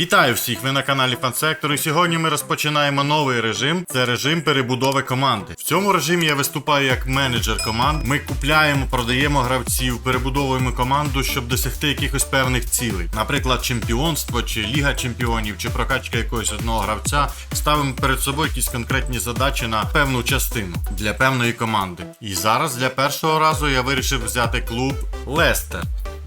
Вітаю всіх! Ви на каналі Фансектор. І сьогодні ми розпочинаємо новий режим. Це режим перебудови команди. В цьому режимі я виступаю як менеджер команд. Ми купляємо, продаємо гравців, перебудовуємо команду, щоб досягти якихось певних цілей. Наприклад, чемпіонство, чи Ліга чемпіонів, чи прокачка якогось одного гравця. Ставимо перед собою якісь конкретні задачі на певну частину для певної команди. І зараз для першого разу я вирішив взяти клуб Лестер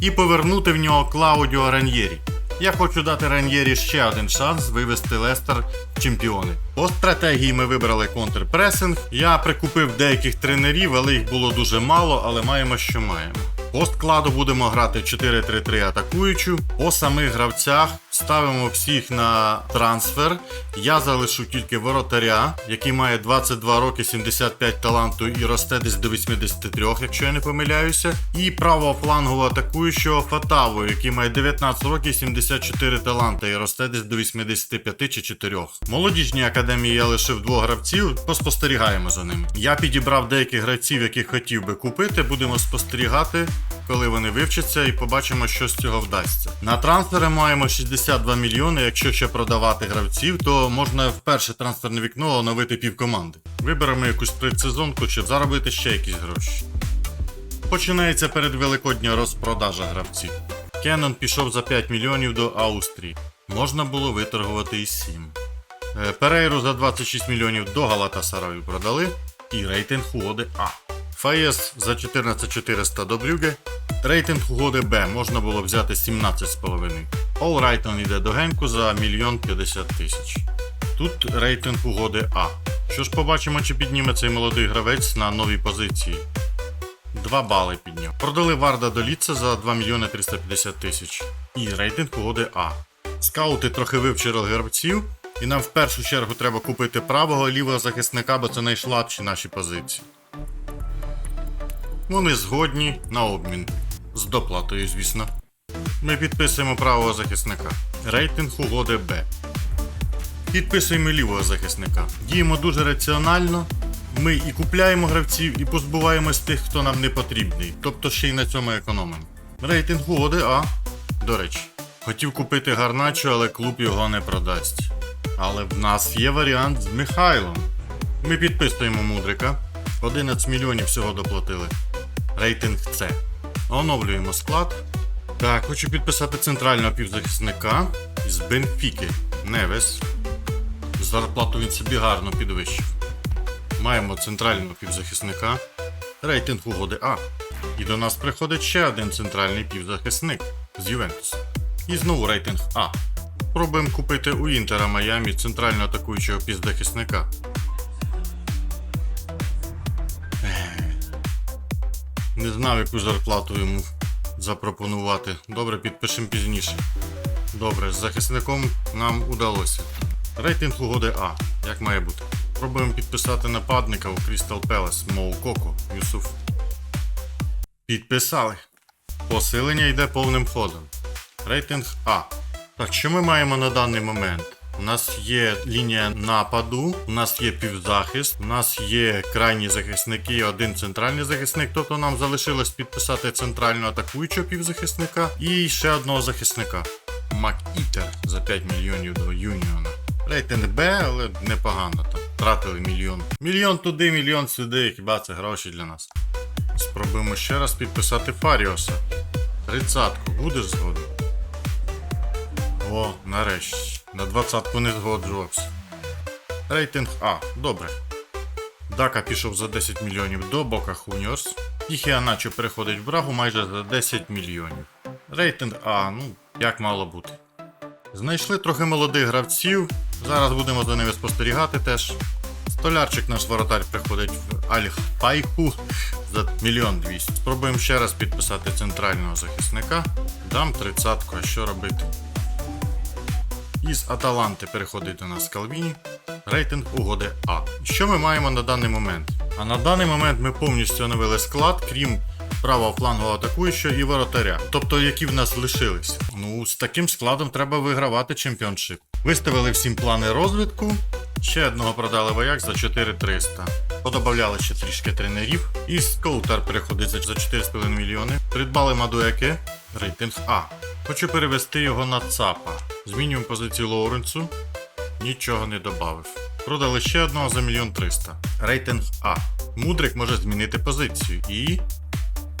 і повернути в нього Клаудіо Раньєрі. Я хочу дати Раньєрі ще один шанс вивести Лестер в чемпіони. По стратегії ми вибрали контрпресинг. Я прикупив деяких тренерів, але їх було дуже мало, але маємо, що маємо. По складу будемо грати 4-3-3 атакуючу. По самих гравцях ставимо всіх на трансфер. Я залишу тільки воротаря, який має 22 роки, 75 таланту і росте десь до 83, якщо я не помиляюся. І правофлангового атакуючого Фатаву, який має 19 років, 74 таланти і росте десь до 85 чи 4. В молодіжній академії я лишив двох гравців, поспостерігаємо за ними. Я підібрав деяких гравців, яких хотів би купити. Будемо спостерігати, коли вони вивчаться, і побачимо, що з цього вдасться. На трансфери маємо 62 мільйони. Якщо ще продавати гравців, то можна в перше трансферне вікно оновити півкоманди. Виберемо якусь предсезонку, щоб заробити ще якісь гроші. Починається передвеликодня розпродажа гравців. Кеннон пішов за 5 мільйонів до Австрії. Можна було виторгувати і 7. Е, Перейру за 26 мільйонів до Галатасараю продали. І рейтинг угоди А. Фаєс за 14400 до Брюге. Рейтинг угоди Б можна було взяти 17,5. Олрайтон йде до Генку за 1 50 тисяч. Тут рейтинг угоди А. Що ж побачимо, чи підніме цей молодий гравець на новій позиції. 2 бали підняв. Продали Варда до Ліца за 2 мільйони 350 тисяч. І рейтинг угоди А. Скаути трохи вивчили гравців, і нам в першу чергу треба купити правого лівого захисника, бо це найслабші наші позиції. Вони згодні на обмін. З доплатою, звісно. Ми підписуємо правого захисника. Рейтинг угоди Б. Підписуємо лівого захисника. Діємо дуже раціонально. Ми і купляємо гравців, і позбуваємось тих, хто нам не потрібний. Тобто ще й на цьому економимо. Рейтинг угоди А. До речі, хотів купити Гарначо, але клуб його не продасть. Але в нас є варіант з Михайлом. Ми підписуємо мудрика. 11 мільйонів всього доплатили. Рейтинг С. Оновлюємо склад. Так, хочу підписати центрального півзахисника з Бенфіки. Невес. Зарплату він собі гарно підвищив. Маємо центрального півзахисника. Рейтинг угоди А. І до нас приходить ще один центральний півзахисник з Ювентуса. І знову рейтинг А. Пробуємо купити у Інтера Майамі центрально атакуючого півзахисника. Не знав, яку зарплату йому запропонувати. Добре, підпишемо пізніше. Добре, з захисником нам удалося. Рейтинг угоди А, як має бути. Пробуємо підписати нападника у Crystal Palace Моукоко Юсуф. Підписали. Посилення йде повним ходом. Рейтинг А. Так, що ми маємо на даний момент? У нас є лінія нападу, у нас є півзахист, у нас є крайні захисники, один центральний захисник, тобто нам залишилось підписати центрального атакуючого півзахисника і ще одного захисника. Макітер за 5 мільйонів до Юніона. Рейтинг Б, але непогано там. Тратили мільйон. Мільйон туди, мільйон сюди, хіба це гроші для нас. Спробуємо ще раз підписати Фаріоса. Тридцятку, будеш згодом? О, нарешті. На двадцятку не згоджувався. Рейтинг А. Добре. Дака пішов за 10 мільйонів до Бока Хуніорс. І Хіаначо переходить в Брагу майже за 10 мільйонів. Рейтинг А, ну, як мало бути. Знайшли трохи молодих гравців. Зараз будемо за ними спостерігати теж. Столярчик наш воротар приходить в Альх Пайху за мільйон двісті. Спробуємо ще раз підписати центрального захисника. Дам тридцятку, а що робити? Із Аталанти переходить до нас Калвіні. Рейтинг угоди А. Що ми маємо на даний момент? А на даний момент ми повністю оновили склад, крім правого флангового атакуючого і воротаря. Тобто, які в нас лишились. Ну, з таким складом треба вигравати чемпіоншип. Виставили всім плани розвитку. Ще одного продали вояк за 4300. Подобавляли ще трішки тренерів. І Скоутер переходить за 4,5 мільйони. Придбали Мадуеке. Рейтинг А. Хочу перевести його на ЦАПа. Змінюємо позицію Лоуренсу. Нічого не додав. Продали ще одного за мільйон триста. Рейтинг А. Мудрик може змінити позицію і.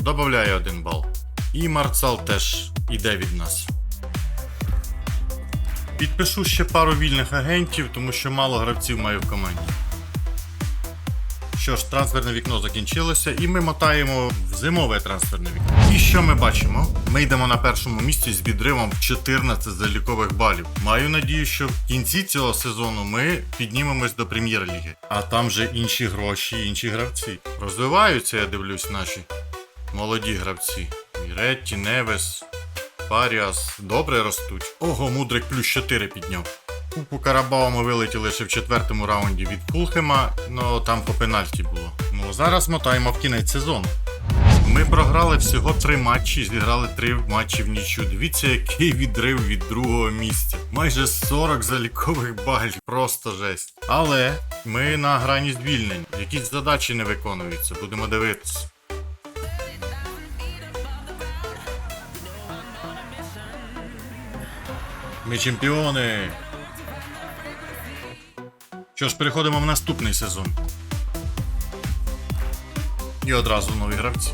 Добавляє один бал. І Марцал теж іде від нас. Підпишу ще пару вільних агентів, тому що мало гравців маю в команді. Що ж, трансферне вікно закінчилося, і ми мотаємо в зимове трансферне вікно. І що ми бачимо? Ми йдемо на першому місці з відривом 14 залікових балів. Маю надію, що в кінці цього сезону ми піднімемось до прем'єр-ліги. А там же інші гроші, інші гравці. Розвиваються, я дивлюсь, наші молоді гравці. Міретті, Невес, Фаріас добре ростуть. Ого, мудрик плюс 4 підняв. Купу Карабао ми вилетіли ще в четвертому раунді від Фулхема, ну там по пенальті було. Ну зараз мотаємо в кінець сезону. Ми програли всього три матчі, зіграли три матчі в нічю. Дивіться, який відрив від другого місця. Майже 40 залікових балів. Просто жесть. Але ми на грані звільнень. Якісь задачі не виконуються. Будемо дивитися. Ми чемпіони. Що ж, переходимо в наступний сезон. І одразу нові гравці.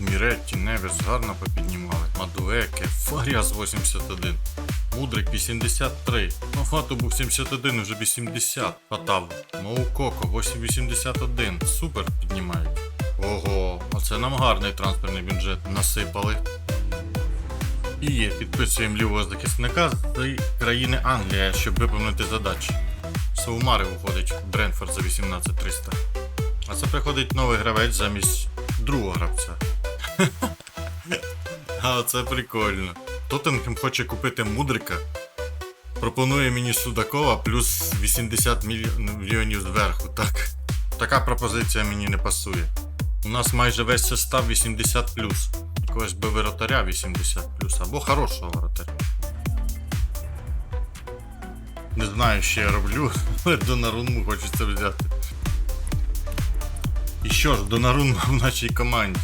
Міретті, Невес гарно попіднімали. Мадуеке, Фаріас 81. Мудрик 83. Ну, Фату був 71, уже 80. Патаву. Моукоко 881. Супер піднімають. Ого, оце нам гарний транспортний бюджет насипали. І є, підписуємо лівого захисника з країни Англія, щоб виповнити задачі. Саумари виходить Бренфорд за 18300. А це приходить новий гравець замість другого гравця. А це прикольно. Тоттенхем хоче купити мудрика. Пропонує мені Судакова плюс 80 мільйонів зверху, так? Така пропозиція мені не пасує. У нас майже весь состав 80 Якогось би воротаря 80 або хорошого воротаря. Не знаю, що я роблю, але Донарунму хочеться взяти. І що ж, Донарунма в нашій команді.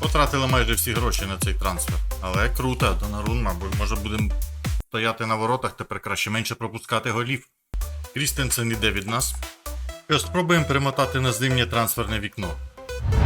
Потратили майже всі гроші на цей трансфер. Але круто, Донарунма, бо може будемо стояти на воротах, тепер краще менше пропускати голів. Крістенсен іде від нас. Що, спробуємо перемотати на зимнє трансферне вікно.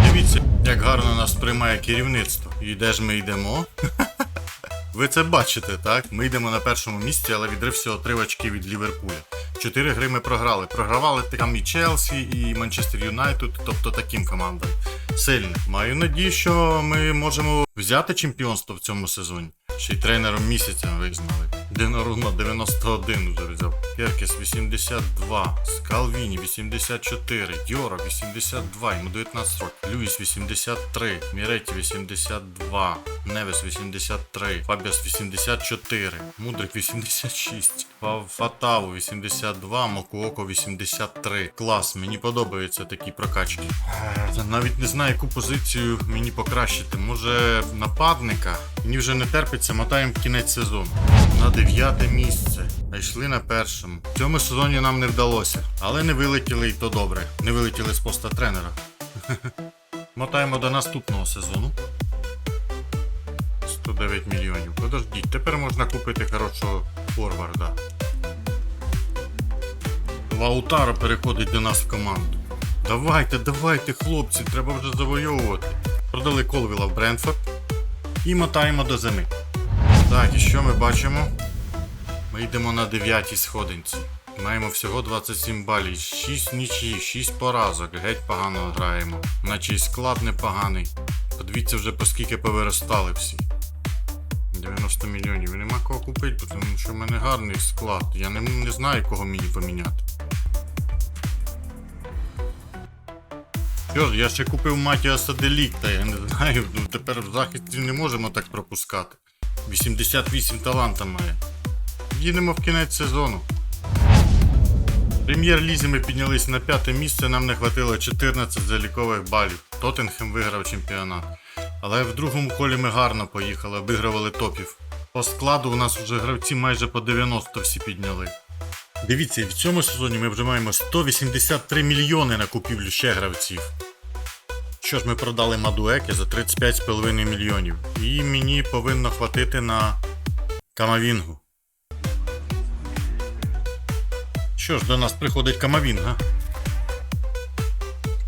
Дивіться, як гарно нас приймає керівництво. І де ж ми йдемо? Ви це бачите, так? Ми йдемо на першому місці, але відрив всього три очки від Ліверпуля. Чотири гри ми програли. Програвали там і Челсі, і Манчестер Юнайтед, тобто таким командам. Сильним. Маю надію, що ми можемо взяти чемпіонство в цьому сезоні. Ще й тренером місяця визнали. Динарума 91 вже взяв. Керкес 82, Скалвіні 84, Дьора 82, йому 19 років. Люїс 83, Міреті 82, Невес 83, Фабіас 84, Мудрик 86, Фа- Фатаву 82, Мокуоко 83. Клас, мені подобаються такі прокачки. Е, Навіть не знаю, яку позицію мені покращити. Може нападника? Мені вже не терпиться, мотаємо кінець сезону. На дев'яте місце. А йшли на першому. В цьому сезоні нам не вдалося. Але не вилетіли і то добре. Не вилетіли з поста тренера. Мотаємо до наступного сезону. 109 мільйонів. Подождіть, тепер можна купити хорошого форварда. Лаутаро переходить до нас в команду. Давайте, давайте, хлопці, треба вже завойовувати. Продали Колвіла в Брентфорд і мотаємо до зими. Так, і що ми бачимо? Ми йдемо на 9 сходинці. Маємо всього 27 балів, 6 нічі, 6 поразок, геть погано граємо. Наче й склад непоганий. Подивіться вже по скільки повиростали всі. 90 мільйонів. Нема кого купити, тому що в мене гарний склад. Я не, не знаю, кого мені поміняти. Що ж, я ще купив Матіаса Делікта, я не знаю, ну тепер в захисті не можемо так пропускати. 88 таланта має. Їдемо в кінець сезону. Прем'єр-лізі ми піднялись на п'яте місце, нам не хватило 14 залікових балів. Тоттенхем виграв чемпіонат. Але в другому колі ми гарно поїхали, обігрували топів. По складу у нас вже гравці майже по 90 всі підняли. Дивіться, в цьому сезоні ми вже маємо 183 мільйони на купівлю ще гравців. Що ж, ми продали Мадуеки за 35,5 мільйонів. І мені повинно хватити на Камавінгу. Що ж, до нас приходить Камавінга.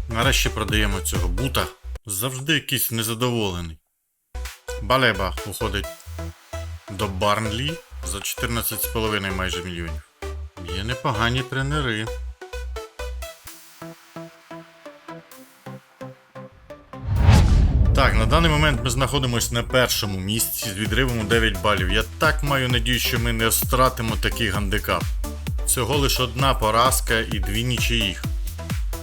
Нарешті продаємо цього бута. Завжди якийсь незадоволений. Балеба уходить до Барнлі за 14,5 майже мільйонів. Є непогані тренери. Так, на даний момент ми знаходимося на першому місці з відривом у 9 балів. Я так маю надію, що ми не втратимо такий гандикап. Всього лише одна поразка і дві нічиїх.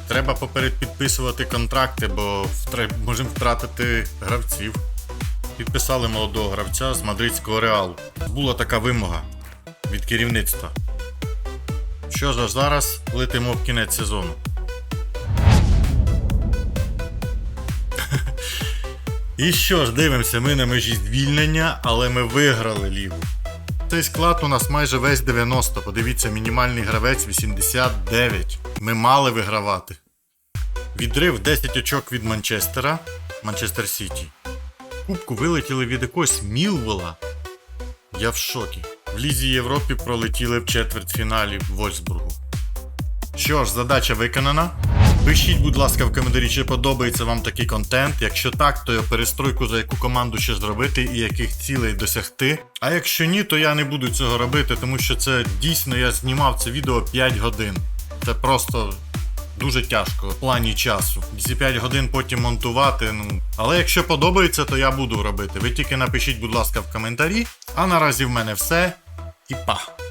Треба поперед підписувати контракти, бо можемо втратити гравців. Підписали молодого гравця з мадридського реалу. Була така вимога від керівництва. Що ж, зараз летимо в кінець сезону. І що ж, дивимося, ми на межі звільнення, але ми виграли лігу. Цей склад у нас майже весь 90. Подивіться, мінімальний гравець 89. Ми мали вигравати. Відрив 10 очок від Манчестера, Манчестер Сіті. Кубку вилетіли від якогось Мілвела. Я в шокі. В Лізі Європі пролетіли в четвертьфіналі Вольсбургу. Що ж, задача виконана. Пишіть, будь ласка, в коментарі, чи подобається вам такий контент. Якщо так, то я перестройку за яку команду ще зробити і яких цілей досягти. А якщо ні, то я не буду цього робити, тому що це дійсно я знімав це відео 5 годин. Це просто дуже тяжко в плані часу. Ці 5 годин потім монтувати. Ну але якщо подобається, то я буду робити. Ви тільки напишіть, будь ласка, в коментарі. А наразі в мене все. І па!